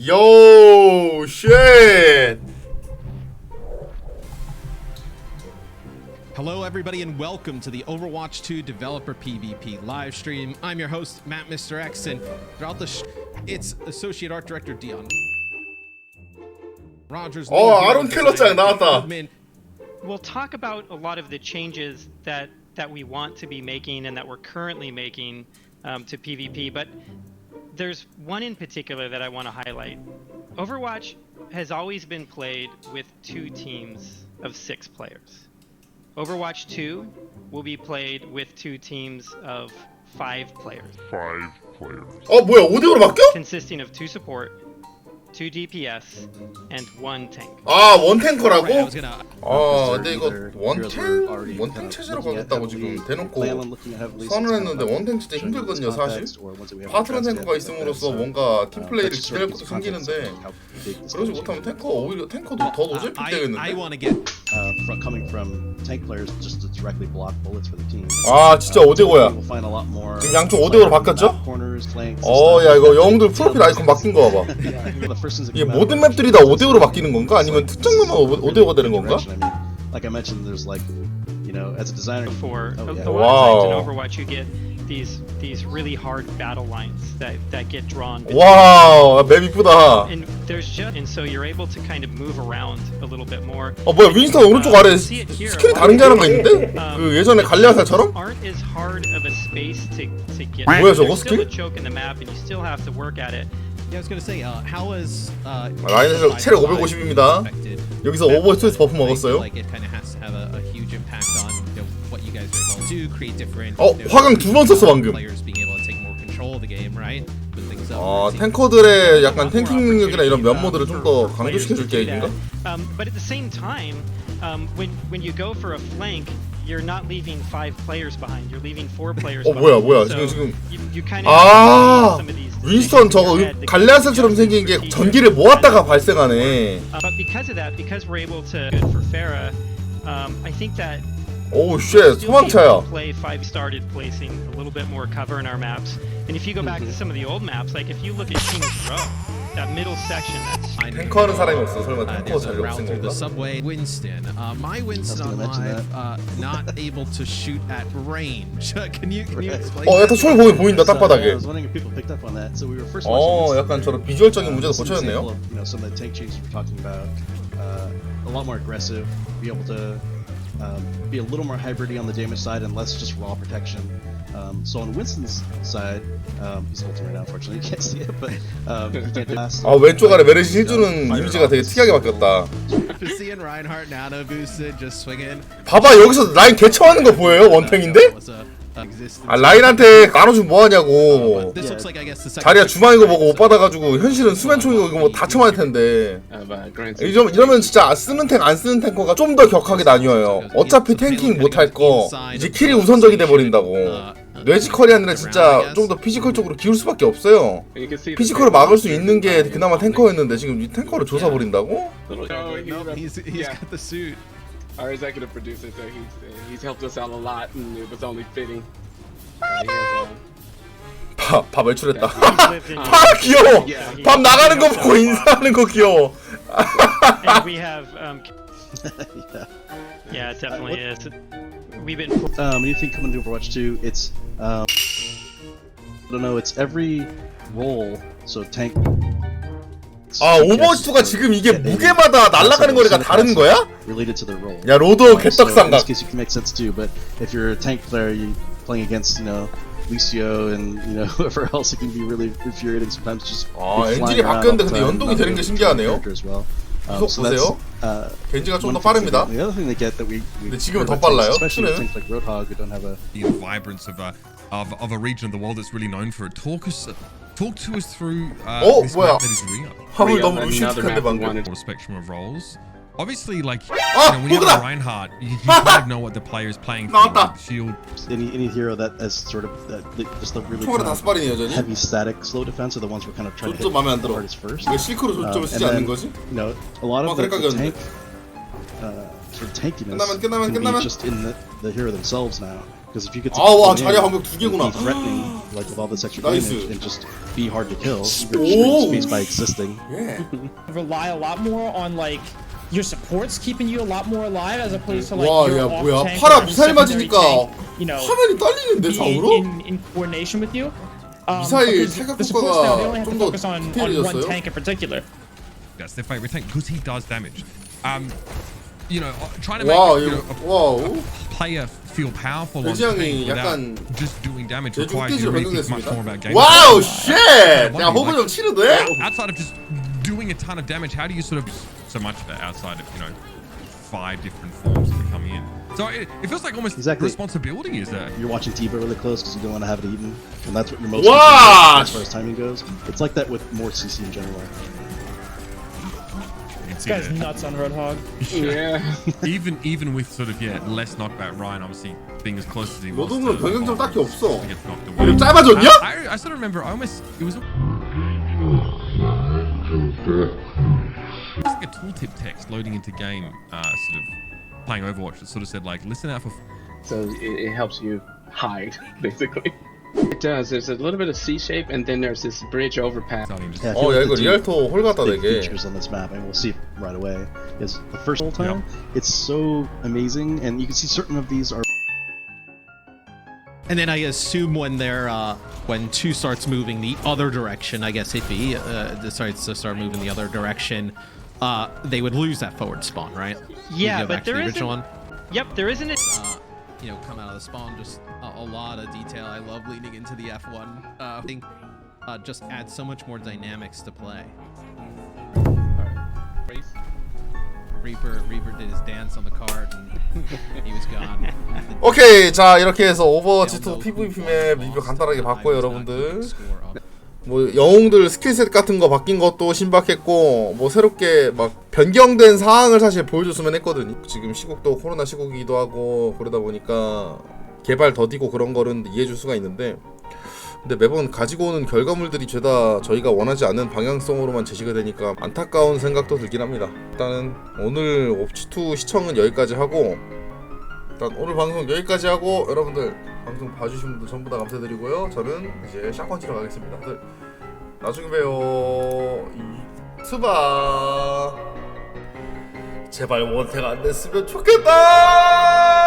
Yo, shit. Hello, everybody, and welcome to the Overwatch 2 Developer PvP live stream. I'm your host, Matt Mr. X, and throughout the sh- it's Associate Art Director Dion Rogers. Oh, lead 아론 designer, 켈러짱 나왔다. Goodman. we'll talk about a lot of the changes that that we want to be making and that we're currently making um, to PvP. But there's one in particular that I want to highlight. Overwatch has always been played with two teams of six players. Overwatch 2 will be played with two teams of five players, five players. 어 뭐야 5대5로 바뀌어? consisting of two support, 2 DPS, and 1 tank. 아 원탱커라고? 아 근데 이거 원탱 원탱 체제로 가겠다고 지금 대놓고 선을 했는데 원탱 체제 힘들거든요 사실. 파트너 탱커가 있음으로써 뭔가 팀 플레이를 기대할 것도 생기는데 그러지 못하면 탱커 오히려 탱커도 더 노잼 되겠는데. 아 진짜 5대5야 지금 양쪽 5대5로 바뀌었죠? 어야 stuff. 이거 영웅들 프로필 아이콘 바뀐 거 봐봐 이게 모든 맵들이 다 5대5로 바뀌는 건가? 아니면 특정만 5대5가 되는 건가? direction. I mean, like I mentioned, there's like, you know, as a designer, before. Oh, a, yeah. a lot of times in Wow. Overwatch, you get these these really hard battle lines that that get drawn. 와우 맵 이쁘다 And there's just and so you're able to kind of move around a little bit more. 어 뭐야 윈스턴 오른쪽 아래 here. 스킬이 다른 게 하나가 있는데? 그 예전에 갈리아살처럼? aren't as hard of a space to to get. 뭐야, 저거 There's still 스킬? a choke in the map, and you still have to work at it. Yeah, I was gonna say, uh, how is uh, 라인에서 체력 550 입니다. affected? 여기서 오버워치 2에서 버프 먹었어요 Like it kind of has to have a, a huge impact on you guys are able to create different. 어, 화강 두 번 썼어, 방금. Players being able to take more control of the game, right? Put things up, 아. 탱커들의 약간 탱킹 능력이나 이런 면모들을 좀 더 강조시켜 줄 계획인가? Um, but at the same time, um, when when you go for a flank, you're not leaving five players behind. You're leaving four players. 어, 뭐야, behind. 뭐야. So 지금, 지금. You, you kind of 아 some of these 윈스턴 decisions in 저거 your head that 갈리아살처럼 생긴 게 전기를 모았다가 발생하네 Uh, but because of that, because we're able to good for Farah, um, I think that 오우 쉣 we'll still be able 소방차야 to play five started placing a little bit more cover in our maps. And if you go back to some of the old maps, like if you look at King's Row, that middle section, that's 탱커하는 사람이 없어 설마 Uh, 탱커 there's a 자리 route 없은 through the 건가? subway. Winston, uh, my Winston on gonna mention live, uh, not able to shoot at range. can you can you Right. explain? 어 that? 약간 총 보이 보인다 So, yeah, I 땅바닥에 was wondering if people picked up on that. So we were first 어 watching this, 약간 저런 비주얼적인 uh, 문제도 this is an example 고쳐졌네요 of, you know, some of the tank changes we're talking about. Uh, a lot more aggressive, be able to um, be a little more hybridy on the damage side and less just raw protection. Um, so on Winston's side, um, he's ulting right now. Unfortunately, you can't see it, but um, he can't do fast. 아 왼쪽 아래 메르시 힐주는 이미지가 되게 특이하게 바뀌었다 Just seeing Reinhardt nano boosted, just swinging. 봐봐 여기서 라인 개처하는 거 보여요 원탱인데? Was a- a existence. 아 라인한테 Uh, 뭐하냐고. guess the second. 자리야 주방인 거 보고 못 받아가지고 현실은 수면총이고 이거 뭐 다 쳐맞을 텐데. 이러, 이러면 진짜 쓰는 탱 안 쓰는 탱커가 좀 더 격하게 나뉘어요 어차피 탱킹 못할 거 이제 킬이 우선적이 돼버린다고. 뇌지컬이 아니라 진짜 좀 더 피지컬 쪽으로 기울 수밖에 없어요. 피지컬을 막을 수 있는 게 그나마 탱커였는데 지금 이 탱커를 조사버린다고? No, No, he's he's yeah. got the suit. our executive producer, so he's he's helped us out a lot, and it was only fitting. Uh, he has, uh, 밥, 밥 외출했다 he's lived in. 아 귀여워 밥 나가는 거 보고 인사하는 거 귀여워 and we have. Um, yeah. yeah, it definitely is. We've been. Um, anything coming to Overwatch 2, it's um, I don't know, it's every role. So tank. 아 오버워치2가 지금 이게 무게마다 날아가는 거리가 다른 거야? 야 Um, in 개떡상각 playing against you know Lucio and you know whoever else, it can be really infuriating sometimes. Just 아, 엔진이 바뀌었는데 근데 연동이 되는 게 신기하네요. Um, 이속 so 보세요. uh, 겐지가 좀 더 빠릅니다 that- The other thing they get that we, we 근데 지금은 더 빨라요, a the vibrance of a of, of a region of the world that's really known for it. Talk us, talk to us through uh, Oh, this 뭐야. map that is Rio. 화물 Rio, 너무 another 무심각한데 map we 방금 wanted. Or spectrum of roles. Obviously, like Ah, you know, when you have look at a that. Reinhardt, you, you kind of know what the player is playing for. 나왔다. with Shield. any any hero that has sort of that, that- just the really 총알에 kind 다섯 of 발이네 여전히 heavy static slow defense are the ones we're kind of trying to 좀 hit 맘에 안 the 들어 hardest first. 왜 실크로 Um, 조점을 and 쓰지 않는 then, 거지? You know, a lot 어, of the, the 그러니까 tank, uh, sort of tankiness 끝나면, 끝나면, can 끝나면. be just in the, the hero themselves now. Because if you get 아, 와, go in 자리 방벽 두 and 개구나. be threatening, like with all this extra 나이스. damage, and just be hard to kill, you're 오. restricting space by existing. 예. rely a lot more on like your supports keeping you a lot more alive as opposed to like 와, your 야, off 뭐야. tank 파라 or 미사일 secondary 맞으니까 tank, you know 화면이 딸리는데 in, 좌우로? in, in coordination with you. Um, 미사일 because 타격 the supports now they 효과가 only have to 좀더 focus on, on one 디테일해졌어요? tank in particular. That's their favorite tank because he does damage. Um, you know, uh, trying to make 와, you know, 이거, a 와우. player feel powerful on 대지형이 tank without 약간 just doing damage 제주 requires you 흑돼지로 to really think much 변경됐습니다. more about game. 와우, 쉣! Why 야, do you 호그 like- 좀 치르네? outside of just doing a ton of damage, how do you sort of so much of that outside of you know five different forms that are coming in? So it, it feels like almost Exactly. responsibility is that. You're watching Tiba really close because you don't want to have it eaten, and that's what you're most Wow. concerned with as far as timing goes. It's like that with more CC in general. You can This see guy's that nuts on Roadhog. Yeah. even even with sort of yeah less knockback, Ryan obviously being as close as he was. 노동은 to- 변경점 딱히 없어. he gets knocked away. 이름 짧아졌냐? I, I, I sort of remember. I almost it was. It's like a tooltip text loading into game, uh, sort of playing Overwatch that sort of said like, listen out for. So it, it helps you hide, basically. It does. There's a little bit of C shape, and then there's this bridge overpass. Starting to Yeah, I 어, feel 야, like 이거 the two 리알토 홀 같다, big 되게. features on this map, and we'll see it right away. Is the first whole time, it's so amazing, and you can see certain of these are And then I assume when they're uh, when two starts moving the other direction, I guess if he uh, decides to start moving the other direction, uh, they would lose that forward spawn, right? You Yeah, go but back to there the isn't- original one. Yep, there isn't a Uh, you know, come out of the spawn, just a, a lot of detail. I love leaning into the F1 uh, thing. Uh, just adds so much more dynamics to play. Reaper, Reaper did his dance on the card, and he was gone. 오케이, 자, 이렇게 해서 오버워치 2 PVP 맵 리뷰 간단하게 봤고요, 여러분들. 뭐 영웅들 스킬셋 같은 거 바뀐 것도 신박했고 뭐 새롭게 막 변경된 사항을 사실 보여줬으면 했거든요. 지금 시국도 코로나 시국이기도 하고 그러다 보니까 개발 더디고 그런 거는 이해해줄 수가 있는데 근데 매번 가지고 오는 결과물들이 죄다 저희가 원하지 않는 방향성으로만 제시가 되니까 안타까운 생각도 들긴 합니다. 일단은 오늘 옵치2 시청은 여기까지 하고 일단 오늘 방송 여기까지 하고 여러분들 방송 봐주신 분들 전부 다 감사드리고요. 저는 이제 샷건 치러 가겠습니다. 다들 나중에 봬요. 이- 스바 제발 원태가 안 됐으면 좋겠다.